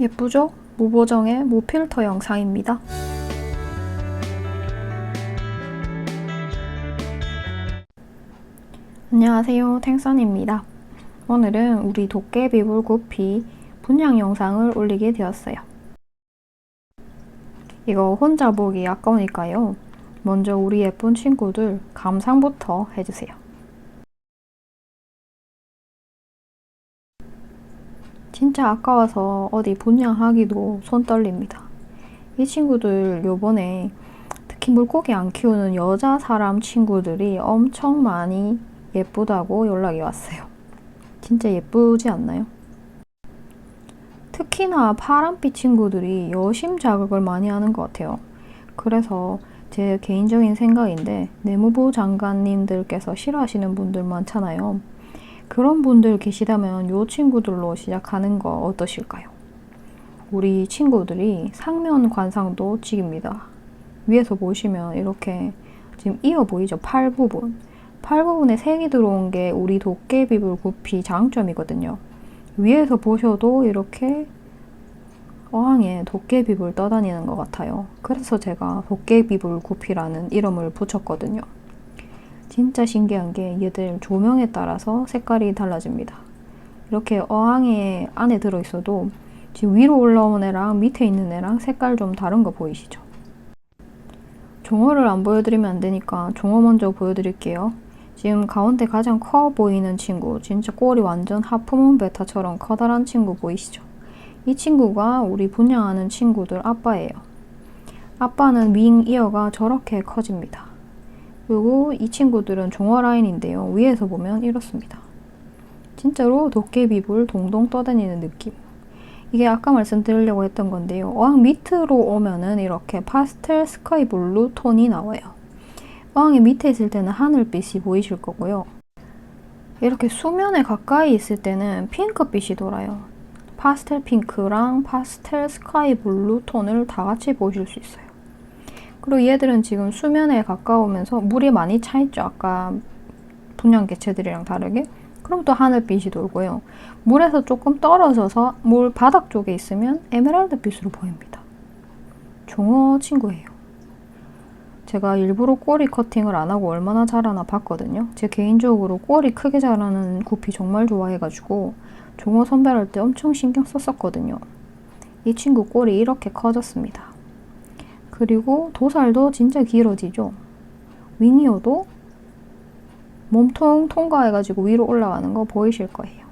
예쁘죠? 무보정의 무필터 영상입니다. 안녕하세요. 탱선입니다. 오늘은 우리 도깨비불 구피 분양 영상을 올리게 되었어요. 이거 혼자 보기 아까우니까요. 먼저 우리 예쁜 친구들 감상부터 해주세요. 진짜 아까워서 어디 분양하기도 손 떨립니다. 이 친구들 요번에 특히 물고기 안 키우는 여자 사람 친구들이 엄청 많이 예쁘다고 연락이 왔어요. 진짜 예쁘지 않나요? 특히나 파란빛 친구들이 여심 자극을 많이 하는 것 같아요. 그래서 제 개인적인 생각인데 내무부 장관님들께서 싫어하시는 분들 많잖아요. 그런 분들 계시다면 요 친구들로 시작하는 거 어떠실까요? 우리 친구들이 상면 관상도 찍입니다. 위에서 보시면 이렇게 지금 이어 보이죠? 팔 부분. 팔 부분에 색이 들어온 게 우리 도깨비불 구피 장점이거든요. 위에서 보셔도 이렇게 어항에 도깨비불 떠다니는 것 같아요. 그래서 제가 도깨비불 구피라는 이름을 붙였거든요. 진짜 신기한 게 얘들 조명에 따라서 색깔이 달라집니다. 이렇게 어항에 안에 들어있어도 지금 위로 올라온 애랑 밑에 있는 애랑 색깔 좀 다른 거 보이시죠? 종어를 안 보여드리면 안 되니까 종어 먼저 보여드릴게요. 지금 가운데 가장 커 보이는 친구, 진짜 꼬리 완전 하프문 베타처럼 커다란 친구 보이시죠? 이 친구가 우리 분양하는 친구들 아빠예요. 아빠는 윙 이어가 저렇게 커집니다. 그리고 이 친구들은 종어 라인인데요. 위에서 보면 이렇습니다. 진짜로 도깨비불 동동 떠다니는 느낌. 이게 아까 말씀드리려고 했던 건데요. 어항 밑으로 오면은 이렇게 파스텔 스카이 블루 톤이 나와요. 어항의 밑에 있을 때는 하늘빛이 보이실 거고요. 이렇게 수면에 가까이 있을 때는 핑크빛이 돌아요. 파스텔 핑크랑 파스텔 스카이 블루 톤을 다 같이 보실 수 있어요. 그리고 얘들은 지금 수면에 가까우면서 물이 많이 차 있죠. 아까 분양 개체들이랑 다르게. 그럼 또 하늘빛이 돌고요. 물에서 조금 떨어져서 물 바닥 쪽에 있으면 에메랄드 빛으로 보입니다. 종어 친구예요. 제가 일부러 꼬리 커팅을 안 하고 얼마나 자라나 봤거든요. 제 개인적으로 꼬리 크게 자라는 구피 정말 좋아해가지고 종어 선별할 때 엄청 신경 썼었거든요. 이 친구 꼬리 이렇게 커졌습니다. 그리고 도살도 진짜 길어지죠. 윙이어도 몸통 통과해가지고 위로 올라가는 거 보이실 거예요.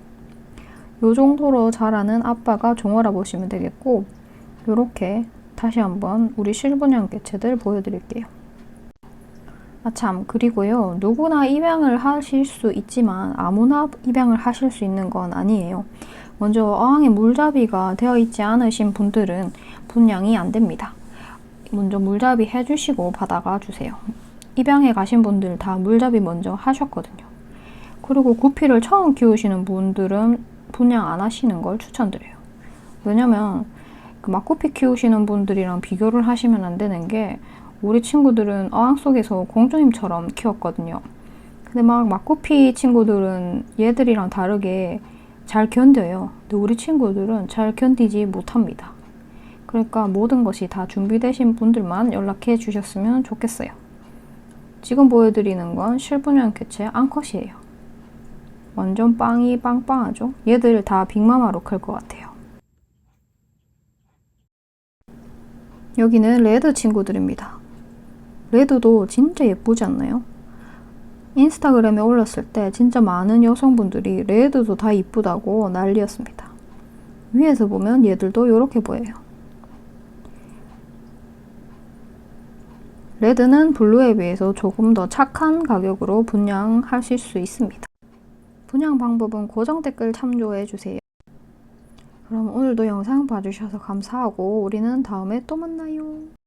요 정도로 자라는 아빠가 종어라 보시면 되겠고 요렇게 다시 한번 우리 실분양 개체들 보여드릴게요. 아참 그리고요 누구나 입양을 하실 수 있지만 아무나 입양을 하실 수 있는 건 아니에요. 먼저 어항에 물잡이가 되어 있지 않으신 분들은 분양이 안 됩니다. 먼저 물잡이 해주시고 받아가 주세요. 입양해 가신 분들 다 물잡이 먼저 하셨거든요. 그리고 구피를 처음 키우시는 분들은 분양 안 하시는 걸 추천드려요. 왜냐면 그 막구피 키우시는 분들이랑 비교를 하시면 안 되는 게 우리 친구들은 어항 속에서 공주님처럼 키웠거든요. 근데 막 막구피 친구들은 얘들이랑 다르게 잘 견뎌요. 근데 우리 친구들은 잘 견디지 못합니다. 그러니까 모든 것이 다 준비되신 분들만 연락해 주셨으면 좋겠어요. 지금 보여드리는 건 실분양 개체 앙컷이에요. 완전 빵이 빵빵하죠? 얘들 다 빅마마로 클 것 같아요. 여기는 레드 친구들입니다. 레드도 진짜 예쁘지 않나요? 인스타그램에 올렸을 때 진짜 많은 여성분들이 레드도 다 이쁘다고 난리였습니다. 위에서 보면 얘들도 이렇게 보여요. 레드는 블루에 비해서 조금 더 착한 가격으로 분양하실 수 있습니다. 분양 방법은 고정 댓글 참조해 주세요. 그럼 오늘도 영상 봐주셔서 감사하고 우리는 다음에 또 만나요.